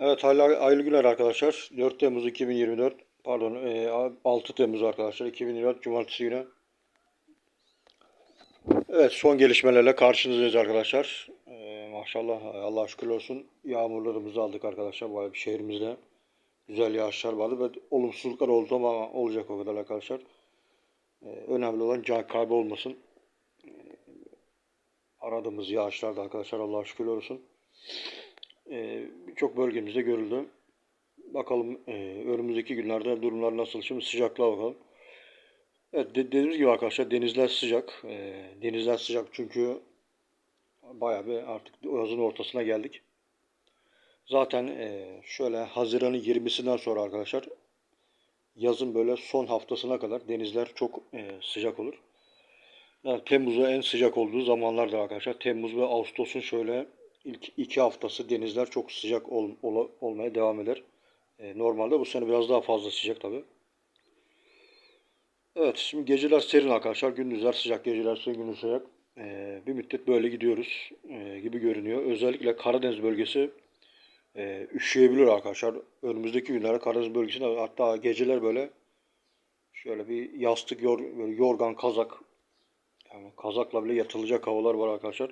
Evet hayırlı, hayırlı günler arkadaşlar. 4 Temmuz 2024 pardon e, 6 Temmuz arkadaşlar 2024 Cumartesi günü. Evet son gelişmelerle karşınızdayız arkadaşlar. E, maşallah Allah şükür olsun yağmurlarımızı aldık arkadaşlar. Bayağı bir şehrimizde güzel yağışlar vardı ve olumsuzluklar oldu ama olacak o kadar arkadaşlar. E, önemli olan can kaybı olmasın. E, aradığımız yağışlarda arkadaşlar Allah şükür olsun. Ee, birçok bölgemizde görüldü. Bakalım e, önümüzdeki günlerde durumlar nasıl? Şimdi sıcaklığa bakalım. Evet de, dediğimiz gibi arkadaşlar denizler sıcak. E, denizler sıcak çünkü bayağı bir artık yazın ortasına geldik. Zaten e, şöyle Haziran'ın 20'sinden sonra arkadaşlar yazın böyle son haftasına kadar denizler çok e, sıcak olur. Yani Temmuz'u en sıcak olduğu zamanlardır arkadaşlar. Temmuz ve Ağustos'un şöyle ilk iki haftası denizler çok sıcak ol, ol, olmaya devam eder. E, normalde bu sene biraz daha fazla sıcak tabi. Evet şimdi geceler serin arkadaşlar. Gündüzler sıcak, geceler serin, gündüz sıcak. E, bir müddet böyle gidiyoruz e, gibi görünüyor. Özellikle Karadeniz bölgesi e, üşüyebilir arkadaşlar. Önümüzdeki günlerde Karadeniz bölgesinde hatta geceler böyle şöyle bir yastık, yor, böyle yorgan, kazak yani kazakla bile yatılacak havalar var arkadaşlar.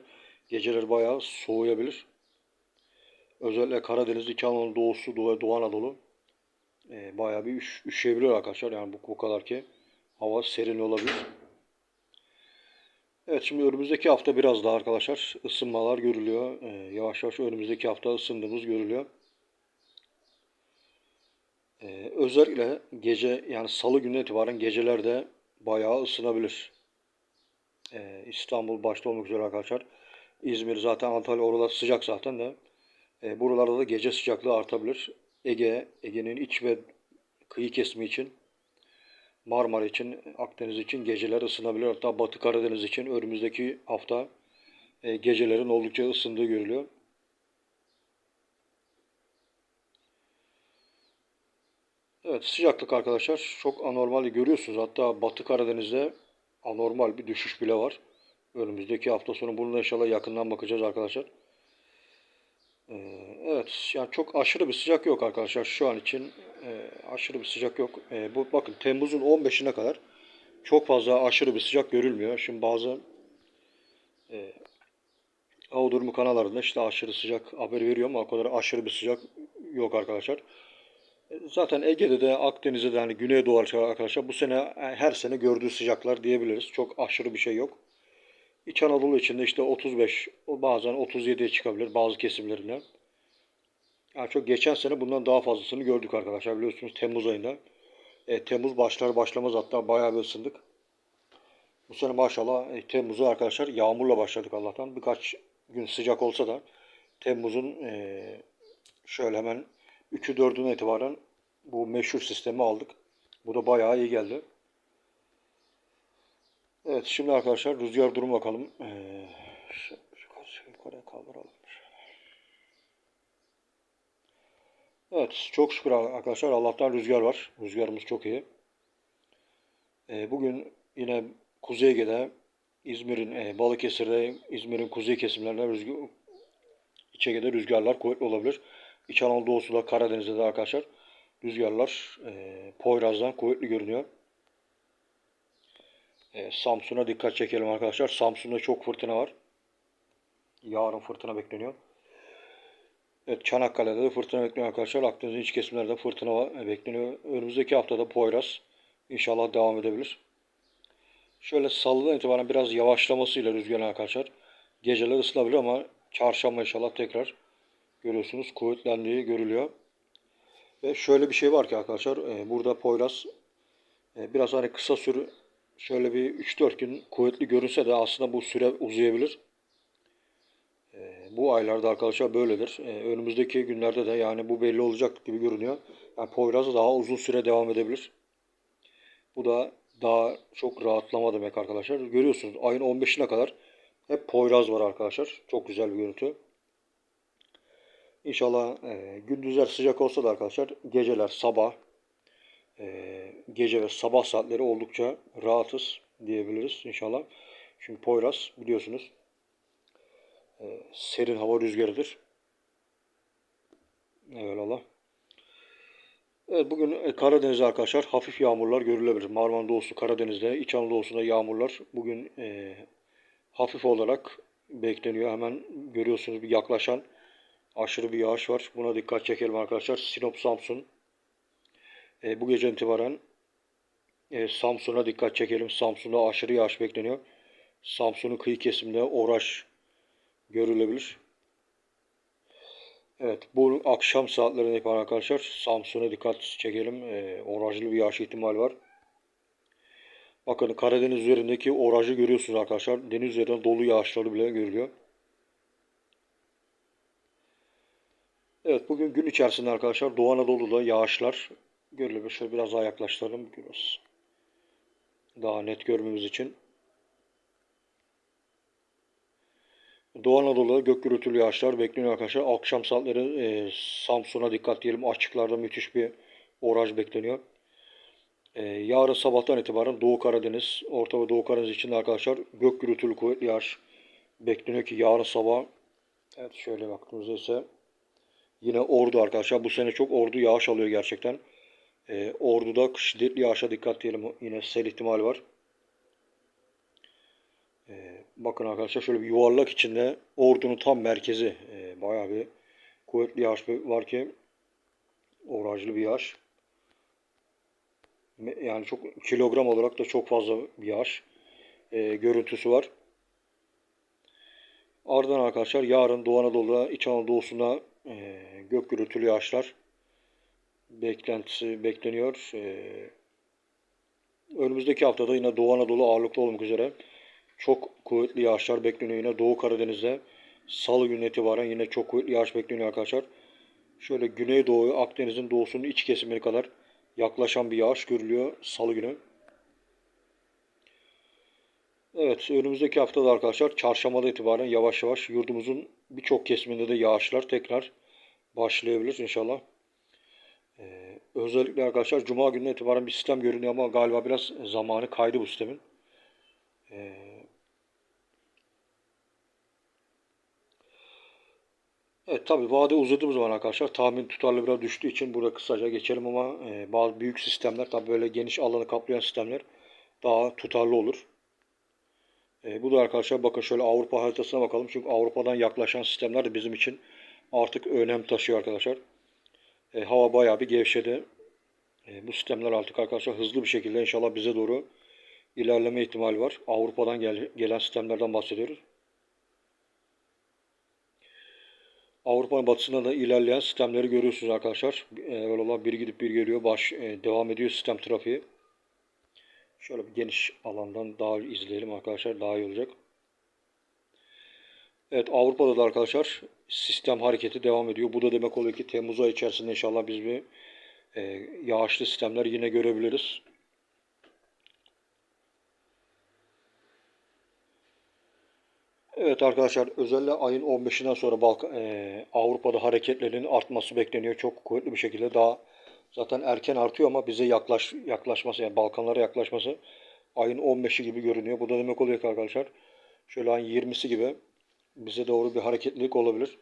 Geceler bayağı soğuyabilir. Özellikle Karadeniz, İç Anadolu doğusu, Doğu, Doğu Anadolu e, bayağı bir üş, üşüyebilir arkadaşlar. Yani bu, bu kadar ki hava serin olabilir. Evet şimdi önümüzdeki hafta biraz daha arkadaşlar ısınmalar görülüyor. E, yavaş yavaş önümüzdeki hafta ısındığımız görülüyor. E, özellikle gece yani salı günü itibaren gecelerde bayağı ısınabilir. E, İstanbul başta olmak üzere arkadaşlar. İzmir zaten Antalya oralar sıcak zaten de. E, buralarda da gece sıcaklığı artabilir. Ege, Ege'nin iç ve kıyı kesimi için Marmara için, Akdeniz için geceler ısınabilir. Hatta Batı Karadeniz için önümüzdeki hafta e, gecelerin oldukça ısındığı görülüyor. Evet sıcaklık arkadaşlar çok anormal görüyorsunuz. Hatta Batı Karadeniz'de anormal bir düşüş bile var. Önümüzdeki hafta sonu bunu da inşallah yakından bakacağız arkadaşlar. Ee, evet yani çok aşırı bir sıcak yok arkadaşlar şu an için e, aşırı bir sıcak yok. E, bu bakın Temmuz'un 15'ine kadar çok fazla aşırı bir sıcak görülmüyor. Şimdi bazı e, hava durumu kanallarında işte aşırı sıcak haber veriyor ama o kadar aşırı bir sıcak yok arkadaşlar. E, zaten Ege'de de Akdeniz'de de hani Güneydoğu arkadaşlar bu sene her sene gördüğü sıcaklar diyebiliriz. Çok aşırı bir şey yok. İç Anadolu içinde işte 35, bazen 37'ye çıkabilir bazı kesimlerinde. Yani çok geçen sene bundan daha fazlasını gördük arkadaşlar biliyorsunuz Temmuz ayında. E, Temmuz başlar başlamaz hatta bayağı bir ısındık. Bu sene maşallah e, Temmuz'u arkadaşlar yağmurla başladık Allah'tan. Birkaç gün sıcak olsa da Temmuz'un e, şöyle hemen 3'ü 4'üne itibaren bu meşhur sistemi aldık. Bu da bayağı iyi geldi. Evet şimdi arkadaşlar rüzgar durum bakalım. Ee, şu, şu yukarıya kaldıralım. Evet çok şükür arkadaşlar Allah'tan rüzgar var. Rüzgarımız çok iyi. Ee, bugün yine Kuzey Ege'de İzmir'in e, Balıkesir'de İzmir'in kuzey kesimlerinde rüzgar İç Ege'de rüzgarlar kuvvetli olabilir. İç Anadolu doğusunda Karadeniz'de de arkadaşlar rüzgarlar e, Poyraz'dan kuvvetli görünüyor. E, Samsun'a dikkat çekelim arkadaşlar. Samsun'da çok fırtına var. Yarın fırtına bekleniyor. Evet Çanakkale'de de fırtına bekleniyor arkadaşlar. Akdeniz'in iç kesimlerde fırtına e, bekleniyor. Önümüzdeki haftada Poyraz inşallah devam edebilir. Şöyle salıdan itibaren biraz yavaşlamasıyla rüzgar arkadaşlar. Geceler ısınabilir ama çarşamba inşallah tekrar görüyorsunuz kuvvetlendiği görülüyor. Ve şöyle bir şey var ki arkadaşlar e, burada Poyraz e, biraz hani kısa sürü şöyle bir 3-4 gün kuvvetli görünse de aslında bu süre uzayabilir. Ee, bu aylarda arkadaşlar böyledir. Ee, önümüzdeki günlerde de yani bu belli olacak gibi görünüyor. Yani Poyraz daha uzun süre devam edebilir. Bu da daha çok rahatlama demek arkadaşlar. Görüyorsunuz ayın 15'ine kadar hep Poyraz var arkadaşlar. Çok güzel bir görüntü. İnşallah e, gündüzler sıcak olsa da arkadaşlar geceler sabah e, gece ve sabah saatleri oldukça rahatız diyebiliriz inşallah. Çünkü Poyraz biliyorsunuz e, serin hava rüzgarıdır. Eyvallah. Evet bugün e, Karadeniz'de arkadaşlar hafif yağmurlar görülebilir. Marmara Doğusu, Karadeniz'de, İç Anadolu'sunda yağmurlar bugün e, hafif olarak bekleniyor. Hemen görüyorsunuz bir yaklaşan aşırı bir yağış var. Buna dikkat çekelim arkadaşlar. Sinop, Samsun. E, bu gece itibaren e, Samsun'a dikkat çekelim. Samsun'da aşırı yağış bekleniyor. Samsun'un kıyı kesiminde oraj görülebilir. Evet bu akşam saatlerinde yapar arkadaşlar. Samsun'a dikkat çekelim. E, orajlı bir yağış ihtimali var. Bakın Karadeniz üzerindeki orajı görüyorsunuz arkadaşlar. Deniz üzerinden dolu yağışları bile görülüyor. Evet bugün gün içerisinde arkadaşlar Doğu Anadolu'da yağışlar görülebilir. Şöyle biraz daha yaklaştıralım. Biraz daha net görmemiz için. Doğu Anadolu'da gök gürültülü yağışlar bekleniyor arkadaşlar. Akşam saatleri e, Samsun'a dikkat diyelim. Açıklarda müthiş bir oraj bekleniyor. E, yarın sabahtan itibaren Doğu Karadeniz, Orta ve Doğu Karadeniz için arkadaşlar gök gürültülü kuvvetli yağış bekleniyor ki yarın sabah evet şöyle baktığımızda ise yine Ordu arkadaşlar. Bu sene çok Ordu yağış alıyor gerçekten. E, Ordu'da şiddetli yağışa dikkat diyelim. Yine sel ihtimali var. Ee, bakın arkadaşlar şöyle bir yuvarlak içinde ordunun tam merkezi e, bayağı bir kuvvetli yağış var ki orajlı bir yağış. Yani çok kilogram olarak da çok fazla bir yağış e, görüntüsü var. Ardından arkadaşlar yarın Doğu Anadolu'da, İç Anadolu'sunda e, gök gürültülü yağışlar beklentisi bekleniyor. E, önümüzdeki haftada yine Doğu Anadolu ağırlıklı olmak üzere çok kuvvetli yağışlar bekleniyor yine Doğu Karadeniz'de. Salı günü itibaren yine çok kuvvetli yağış bekleniyor arkadaşlar. Şöyle Güneydoğu Akdeniz'in doğusunun iç kesimine kadar yaklaşan bir yağış görülüyor Salı günü. Evet önümüzdeki haftada arkadaşlar çarşambada itibaren yavaş yavaş yurdumuzun birçok kesiminde de yağışlar tekrar başlayabilir inşallah. Özellikle arkadaşlar Cuma gününe itibaren bir sistem görünüyor ama galiba biraz zamanı kaydı bu sistemin. Ee, Evet tabi vade uzadığımız zaman arkadaşlar tahmin tutarlı biraz düştüğü için burada kısaca geçelim ama e, bazı büyük sistemler tabi böyle geniş alanı kaplayan sistemler daha tutarlı olur. E, bu da arkadaşlar bakın şöyle Avrupa haritasına bakalım. Çünkü Avrupa'dan yaklaşan sistemler de bizim için artık önem taşıyor arkadaşlar. E, hava bayağı bir gevşedi. E, bu sistemler artık arkadaşlar hızlı bir şekilde inşallah bize doğru ilerleme ihtimali var. Avrupa'dan gel gelen sistemlerden bahsediyoruz. Avrupa'nın batısında da ilerleyen sistemleri görüyorsunuz arkadaşlar. Evvel olan bir gidip bir geliyor. Baş e, devam ediyor sistem trafiği. Şöyle bir geniş alandan daha izleyelim arkadaşlar. Daha iyi olacak. Evet Avrupa'da da arkadaşlar sistem hareketi devam ediyor. Bu da demek oluyor ki Temmuz ayı içerisinde inşallah biz bir e, yağışlı sistemler yine görebiliriz. Evet arkadaşlar özellikle ayın 15'inden sonra Balkan, e, Avrupa'da hareketlerin artması bekleniyor. Çok kuvvetli bir şekilde daha zaten erken artıyor ama bize yaklaş, yaklaşması yani Balkanlara yaklaşması ayın 15'i gibi görünüyor. Bu da demek oluyor ki arkadaşlar şöyle ayın 20'si gibi bize doğru bir hareketlilik olabilir.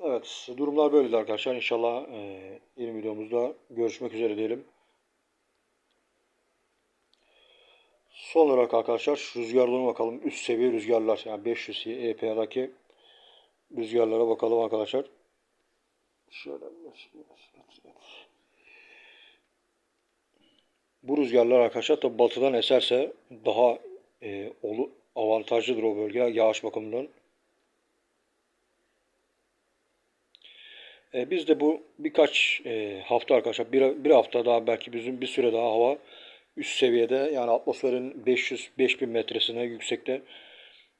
Evet durumlar böyleydi arkadaşlar. İnşallah e, yeni videomuzda görüşmek üzere diyelim. Son olarak arkadaşlar rüzgarlarına bakalım. Üst seviye rüzgarlar yani 500 EPA'daki rüzgarlara bakalım arkadaşlar. Şöyle bu rüzgarlar arkadaşlar tabi batıdan eserse daha e, olu, avantajlıdır o bölge yağış bakımından. E, biz de bu birkaç e, hafta arkadaşlar bir, bir hafta daha belki bizim bir süre daha hava üst seviyede yani atmosferin 500-5000 metresine yüksekte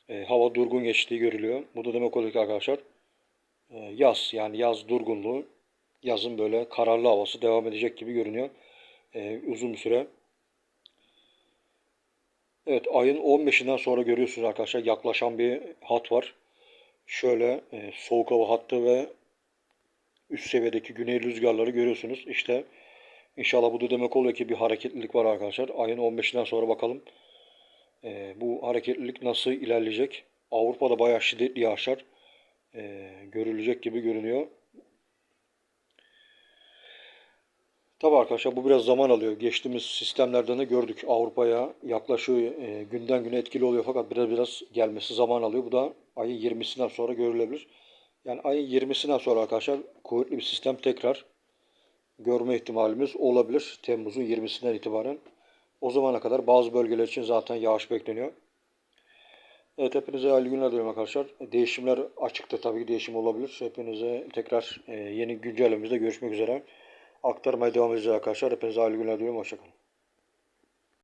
e, hava durgun geçtiği görülüyor. Bu da demek oluyor ki arkadaşlar e, yaz yani yaz durgunluğu yazın böyle kararlı havası devam edecek gibi görünüyor. E, uzun bir süre. Evet ayın 15'inden sonra görüyorsunuz arkadaşlar yaklaşan bir hat var. Şöyle e, soğuk hava hattı ve üst seviyedeki güney rüzgarları görüyorsunuz. İşte İnşallah bu da demek oluyor ki bir hareketlilik var arkadaşlar. Ayın 15'inden sonra bakalım e, bu hareketlilik nasıl ilerleyecek. Avrupa'da bayağı şiddetli yağışlar e, görülecek gibi görünüyor. Tabii arkadaşlar bu biraz zaman alıyor. Geçtiğimiz sistemlerden de gördük. Avrupa'ya yaklaşıyor. e, günden güne etkili oluyor fakat biraz biraz gelmesi zaman alıyor. Bu da ayın 20'sinden sonra görülebilir. Yani ayın 20'sinden sonra arkadaşlar kuvvetli bir sistem tekrar görme ihtimalimiz olabilir. Temmuz'un 20'sinden itibaren. O zamana kadar bazı bölgeler için zaten yağış bekleniyor. Evet hepinize hayırlı günler diliyorum arkadaşlar. Değişimler açıkta tabii ki değişim olabilir. Hepinize tekrar e, yeni güncellememizde görüşmek üzere. Aktarmaya devam edeceğiz arkadaşlar. Hepinize hayırlı günler diliyorum. Hoşçakalın.